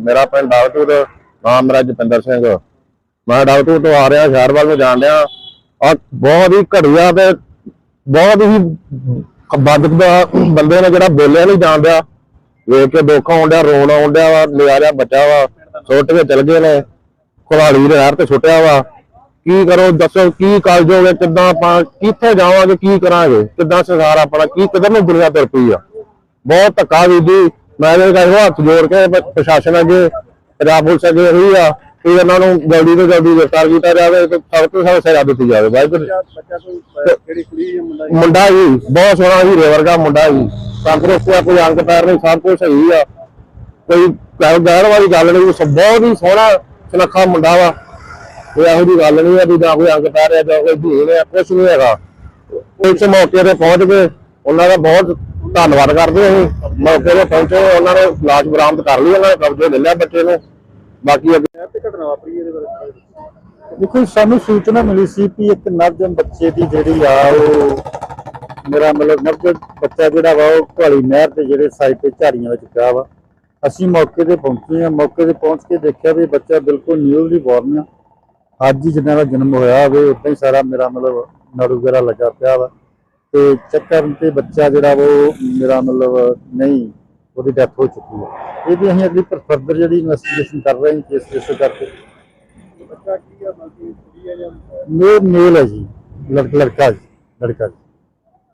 ਮੇਰਾ ਪਿੰਡ ਡਾਕਟਰ ਨਾਮ ਮੇਰਾ ਜਤਿੰਦਰ ਸਿੰਘ। ਮੈਂ ਡਾਕਟਰ ਤੋਂ ਆ ਰਿਹਾ ਸ਼ਹਿਰ ਵੱਲ ਨੂੰ ਜਾਣ ਰਿਹਾ। ਆ ਬਹੁਤ ਹੀ ਘੜੀਆ ਤੇ ਬਹੁਤ ਹੀ ਬਦਕ ਦਾ ਬੰਦੇ ਨੇ ਜਿਹੜਾ ਬੋਲਿਆ ਨਹੀਂ ਜਾਣਦਿਆ ਵੇਖ ਕੇ ਦੁੱਖ ਆਉਂਦਿਆ ਰੋਣ ਆਉਂਦਿਆ ਵਾ ਨਿਆਰਿਆ ਬੱਚਾ ਵਾ, ਸੁੱਟ ਕੇ ਚਲ ਗਏ ਨੇ। ਕੁਹਾੜੀ ਦੇ ਯਾਰ ਤੇ ਛੁੱਟਿਆ ਵਾ। ਕੀ ਕਰੋ, ਦੱਸੋ ਕੀ ਕਾਲਜ ਹੋਵੇ ਕਿੱਦਾਂ ਆਪਾਂ, ਕਿੱਥੇ ਜਾਵਾਂਗੇ, ਕੀ ਕਰਾਂਗੇ? ਕਿੱਦਾਂ ਸੰਸਾਰ ਆਪਣਾ, ਕੀ ਕਿੱਧਰ ਨੂੰ ਦੁਨੀਆ ਤੁਰ ਪਈ ਆ? ਬਹੁਤ ਧੱਕਾ ਵੀ ਜੀ। ਮੈਂ ਇਹ ਕਹਿੰਦਾ ਹੱਥ ਜੋੜ ਕੇ ਪ- ਪ੍ਰਸ਼ਾਸਨ ਅੱਗੇ ਪੰਜਾਬ ਪੁਲਿਸ ਅੱਗੇ ਇਹੀ ਆ ਕਿ ਇਹਨਾਂ ਨੂੰ ਜਲਦੀ ਤੋਂ ਜਲਦੀ ਗ੍ਰਿਫਤਾਰ ਕੀਤਾ ਜਾਵੇ ਤੇ ਸਖਤ ਤੋਂ ਸਖਤ ਸਜ਼ਾ ਦਿੱਤੀ ਜਾਵੇ, ਵਾਹਿਗੁਰੂ ਬੱਚਾ ਕੋਈ ਕਿਹੜੀ ਕੁੜੀ ਹੈ ਮੁੰਡਾ ਮੁੰਡਾ ਜੀ, ਬਹੁਤ ਸੋਹਣਾ ਹੀਰੇ ਵਰਗਾ ਮੁੰਡਾ ਜੀ। ਤੰਦਰੁਸਤ ਆ, ਕੋਈ ਅੰਗ ਪੈਰ ਨਹੀਂ, ਸਭ ਕੁਝ ਸਹੀ ਆ। ਕੋਈ ਕਹਿ ਕਹਿਣ ਵਾਲੀ ਗੱਲ ਨਹੀਂ ਉਹ ਬਹੁਤ ਹੀ ਸੋਹਣਾ, ਸੁਨੱਖਾ ਮੁੰਡਾ ਵਾ। ਕੋਈ ਇਹੋ ਜਿਹੀ ਗੱਲ ਨਹੀਂ ਆ ਵੀ ਜਾਂ ਕੋਈ ਅੰਗ ਪੈਰ ਹੈ ਜਾਂ ਕੋਈ ਭੀੜ ਹੈ ਕੁਝ ਨਹੀਂ ਹੈਗਾ। ਉਸ ਮੌਕੇ ਤੇ ਪਹੁੰਚ ਗਏ। ਉਹਨਾਂ ਦਾ ਬਹੁਤ ਧੰਨਵਾਦ ਕਰਦੇ ਅਸੀਂ। ਮੌਕੇ ਤੇ ਪਹੁੰਚੇ ਉਹਨਾਂ ਨੇ ਲਾਸ਼ ਬਰਾਮਦ ਕਰ ਲਈ ਉਹਨਾਂ ਨੇ ਕਬਜ਼ੇ ਲੈ ਲਿਆ ਬੱਚੇ ਨੂੰ। ਬਾਕੀ ਅੱਗੇ ਤੇ ਘਟਨਾ ਵਾਪਰੀ ਇਹਦੇ ਬਾਰੇ ਦੇਖੋ ਸਾਨੂੰ ਸੂਚਨਾ ਮਿਲੀ ਸੀ ਕਿ ਇੱਕ ਨਵਜਨ ਬੱਚੇ ਦੀ ਜਿਹੜੀ ਆ ਉਹ ਮੇਰਾ ਮਤਲਬ ਨਵਜਨ ਬੱਚਾ ਜਿਹੜਾ ਵਾ ਉਹ ਘਾਲੀ ਨਹਿਰ ਤੇ ਜਿਹੜੇ ਸਾਈਡ ਤੇ ਝਾੜੀਆਂ ਵਿੱਚ ਪਿਆ ਵਾ। ਅਸੀਂ ਮੌਕੇ ਤੇ ਪਹੁੰਚੇ ਹਾਂ। ਮੌਕੇ ਤੇ ਪਹੁੰਚ ਕੇ ਦੇਖਿਆ ਵੀ ਬੱਚਾ ਬਿਲਕੁਲ ਨਿਊਲੀ ਬੋਰਨ ਆ। ਅੱਜ ਹੀ ਜਿੰਨਾ ਦਾ ਜਨਮ ਹੋਇਆ ਹੋਵੇ ਉਦਾਂ ਹੀ ਸਾਰਾ ਮੇਰਾ ਮਤਲਬ ਨਾੜੂ ਵਗੈਰਾ ਲੱਗਾ ਪਿਆ ਵਾ। ਤੇ ਚੱਕਰ ਤੇ ਬੱਚਾ ਜਿਹੜਾ ਉਹ ਮੇਰਾ ਮਤਲਬ ਨਹੀਂ ਉਹਦੀ ਡੈਥ ਹੋ ਚੁੱਕੀ ਹੈ। ਇਹਦੀ ਅਸੀਂ ਅਗਲੀ ਫਰਦਰ ਜਿਹੜੀ ਇਨਵੈਸਟੀਗੇਸ਼ਨ ਕਰ ਰਹੇ ਹਾਂ ਕੇਸ ਰਜਿਸਟਰ ਕਰਕੇ ਬੱਚਾ ਕੀ ਆ ਬਾਕੀ ਕੁੜੀ ਹੈ ਜਾਂ ਮੇਲ ਮੇਲ ਹੈ ਜੀ ਲੜਕਾ ਲੜਕਾ ਜੀ ਲੜਕਾ ਜੀ।